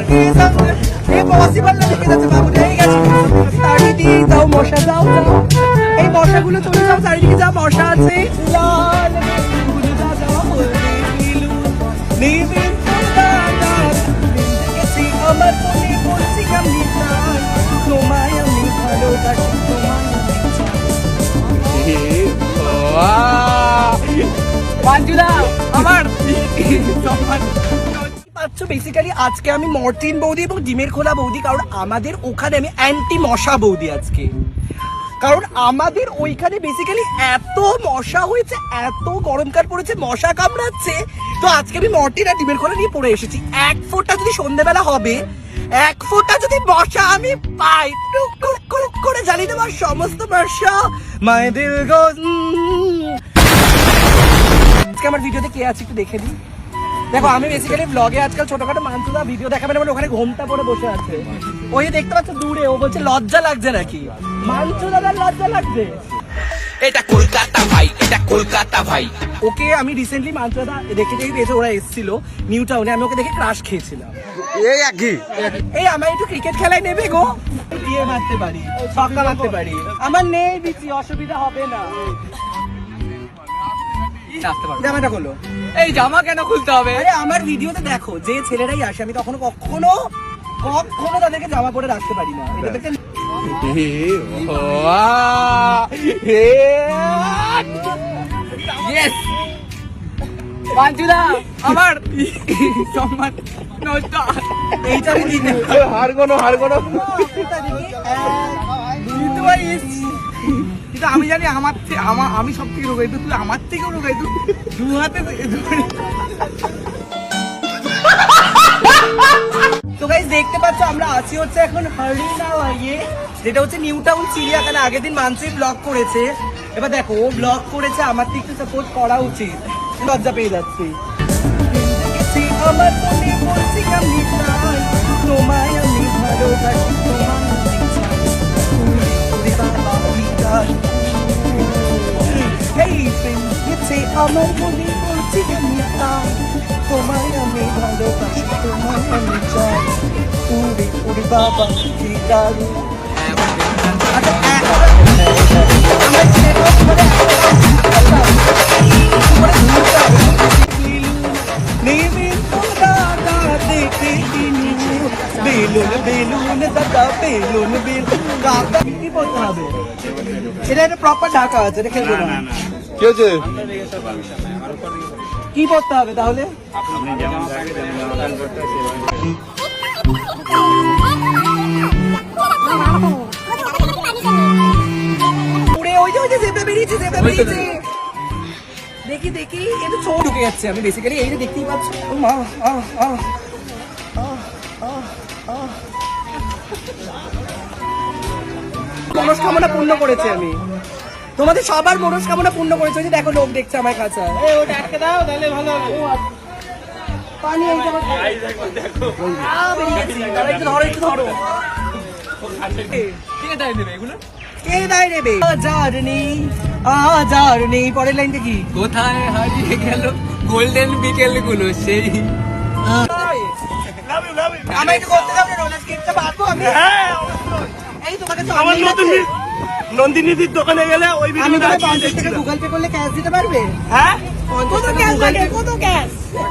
আমাকে এ পসিবল না দেখে যাচ্ছে বাবু এই গেছে তাড়ি দিয়ে যাও মশা যাও যাও এই মশাগুলো চলে যাও চারিদিকে যা মশা আছে লাল আমার মনে বলছি আমি তোমায় আমি ভালোবাসি তোমায় পাঞ্জুদা আমার সম্মান পাচ্ছ? বেসিক্যালি আজকে আমি মর্টিন বৌদি এবং ডিমের খোলা বৌদি, কারণ আমাদের ওখানে আমি অ্যান্টি মশা বৌদি আজকে। কারণ আমাদের ওইখানে বেসিক্যালি এত মশা হয়েছে, এত গরমকাল পড়েছে, মশা কামড়াচ্ছে। তো আজকে আমি মর্টিন আর ডিমের খোলা নিয়ে পড়ে এসেছি। এক ফোঁটা যদি সন্ধ্যেবেলা হবে, এক ফোঁটা যদি মশা আমি পাই করে জ্বালিয়ে দেওয়ার সমস্ত মশা মায়েদের গো আজকে আমার ভিডিওতে কে আছে একটু দেখে দিই। দেখো আমি বেসিক্যালি ব্লগে আজকাল ছোটখাটো মানসুদা ভিডিও দেখাবেন মানে ওখানে ঘোমটা পরে বসে আছে। ওই দেখতে পাচ্ছ দূরে ও বলছে লজ্জা লাগছে নাকি? মানসুদাদার লজ্জা লাগছে। এটা কলকাতা ভাই এটা কলকাতা ভাই। ওকে আমি রিসেন্টলি মানসুদা দেখে দেখে পেয়েছে ওরা এসেছিল নিউ টাউনে আমি ওকে দেখে ক্রাশ খেয়েছিলাম। এই একই। এই আমার একটু ক্রিকেট খেলায় নেবে গো? দিয়ে মারতে পারি ছক্কা মারতে পারি। আমার নেই বিচি অসুবিধা হবে না। আসতে পারব। জামাটা হলো এই জামা কেন খুলতে হবে? আরে আমার ভিডিওতে দেখো যে ছেলেরাই আসে আমি কখনো কখনো কখনো তাদেরকে জামা পরে রাখতে পারি না। এটা দেখতে ইয়েস পাঞ্জুদা আমার সম্মান নষ্ট। এইটা আমি দিতে হার কোনো হার কোনো কিন্তু ভাই কিন্তু আমি জানি আমার আমার আমি সব থেকে রোগাই তুই আমার থেকেও রোগাই তুই দু হাতে। তো গাইস দেখতে পাচ্ছ, আমরা আছি হচ্ছে এখন হরিণা ইয়ে যেটা হচ্ছে নিউ টাউন চিড়িয়াখানা। আগের দিন মানসি ব্লগ করেছে। এবার দেখো, ও ব্লগ করেছে, আমার থেকে একটু সাপোর্ট করা উচিত। লজ্জা পেয়ে যাচ্ছি। আমার তোমায় আমি ভালোবাসি, তোমায় আমার মনে বলছি আমি প্রাণ তোমায় আমি ভালোবাসি, তোমায় আমি চাই। উড়ে উড়ে বাবা, কি বেলুন বেলুন বেলুন বেলুন। এটা একটা প্রপার ঢাকা আছে, এটা খেলব না। কি হয়েছে? কি করতে হবে তাহলে? দেখি দেখি এটা চোখ ঢুকে যাচ্ছে। আমি বেসিক্যালি এই যে দেখতেই পাচ্ছি। মা আহ। মনস্কামনা পূর্ণ করেছে আমি। তোমাদের সবার মনস্কামনা পূর্ণ করেছে যে দেখো লোক দেখছে আমার কাছে। ওটা আটকে দাও তাহলে ভালো হবে। পানি পরের লাইনটা কি? কোথায় হারিয়ে গেল গোল্ডেন বিকেলগুলো সেই আমি করতে পারব আমি? এই তোমাকে নন্দিনীদির দোকানে গেলে ওই আমি ভিডিওটা তোমায় পঞ্চাশ টাকা গুগল পে করলে ক্যাশ দিতে পারবে হ্যাঁ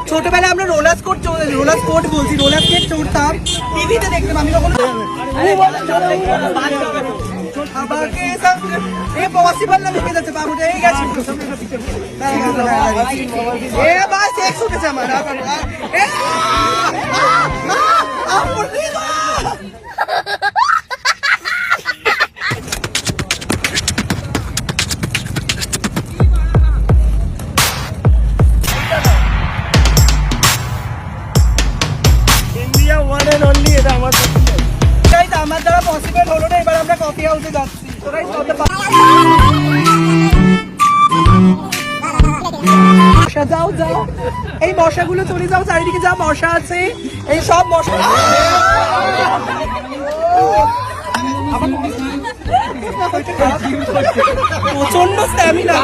ছোটবেলায় আমরা রোলার স্পোর্ট রোলার স্পোর্ট বলছি রোলার স্কেট চড়তাম টিভিতে দেখতাম আমি কখনো আমাকে এন্ড অনলি এটা আমার তো আমার দ্বারা পসিবল হলো না, এবার আমরা কফি হাউসে যাচ্ছি। তোরাই মশা, যাও যাও। এই মশাগুলো চলে যাও, চারিদিকে যা মশা আছে, এই সব মশা প্রচণ্ড স্ট্যামিনা